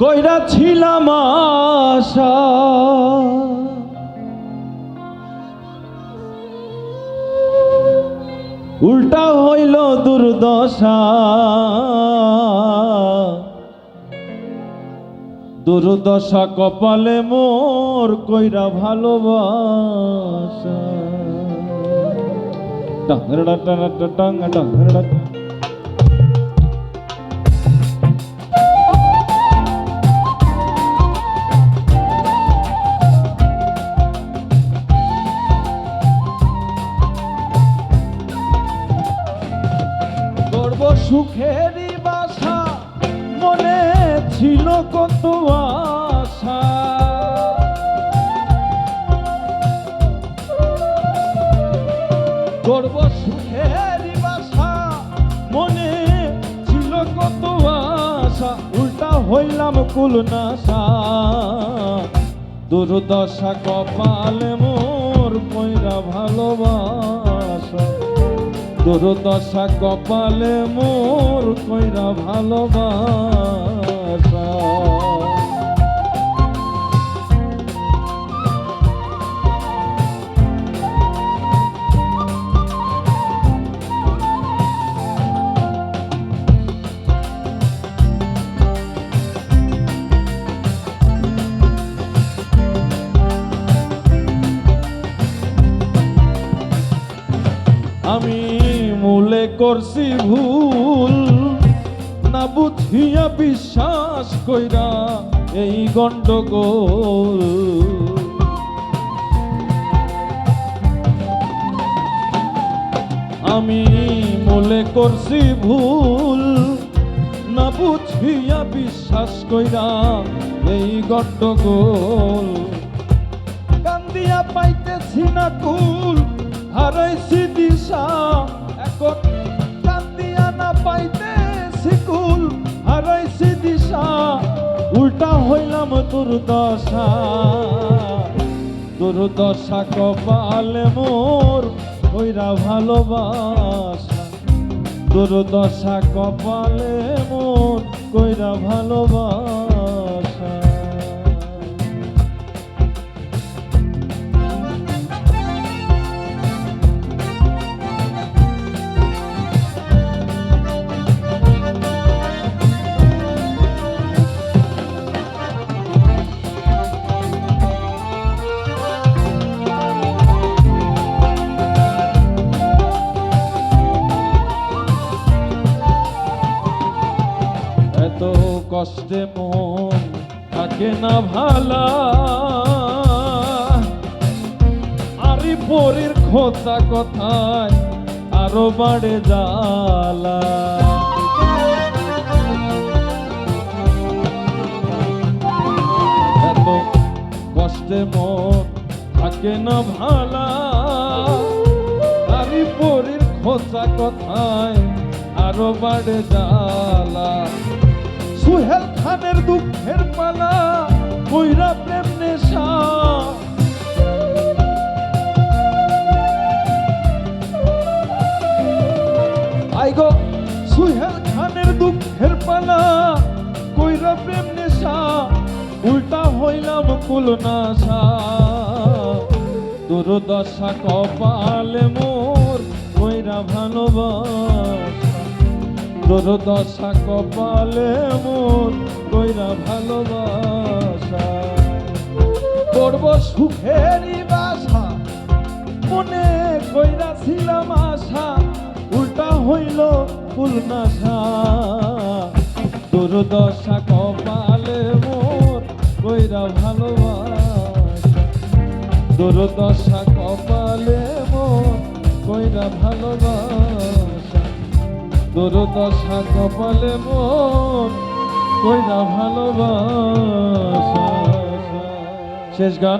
কইরা ছিলাম আশা উল্টা হইল দুর্দশা দুর্দশা কপালে মোর কইরা ভালোবাসা টাংরা টানা টাং সুখেরই বাসা, মনে ছিল কত আশা। গর্ব সুখেরই বাসা, মনে ছিল কত আশা। উল্টা হইলাম কুল নাশা। দুর্দশা কপালে মোর কইরা ভালোবাসা। দুর্দশা কপালে মোর কইরা ভালোবাসা। মূলে করছি ভুল। না বুঝিয়া বিশ্বাস কইরা এই গন্ডগোল। আমি মূলে করছি ভুল। না বুঝিয়া বিশ্বাস কইরা এই গন্ডগোল। কান্দিয়া পাইতেছি না কুল, হারাইছি দিশা। কান্দিয়া না পাইতেছি কুল হারাইছি দিশা, উল্টা হইলাম দুর্দশা। দুর্দশা কপালে মোর কইরা ভালোবাসা। দুর্দশা কপালে মোর কইরা ভালোবাসা। এত কষ্টে মন থাকে না ভালা। আরি পরের খোঁচা কথায় আরও বাড়ে জ্বালা। এত কষ্টে মন থাকে না ভালা। আরি পরের খোঁচা কথায় আরও বাড়ে জ্বালা। সুহেল খানের দুঃখের পালা, কইরা প্রেম নেশা। আইগো সুহেল খানের দুঃখের পালা, কইরা প্রেম নেশা। উল্টা হইলাম কুল নাশা দুর্দশা কপালে মোর কইরা ভালোবাসা। দুর্দশা কপালে মোর কইরা ভালোবাসা। করব সুখেরই বাসা, মনে কইরা ছিলাম আশা, উল্টা হইল কুলনাশা দুর্দশা কপালে মোর কইরা ভালোবাসা। দুর্দশা কপালে মোর কইরা ভালোবাসা। দুর্দশা কপালে মন কইরা ভালোবাসা। শেষ গান।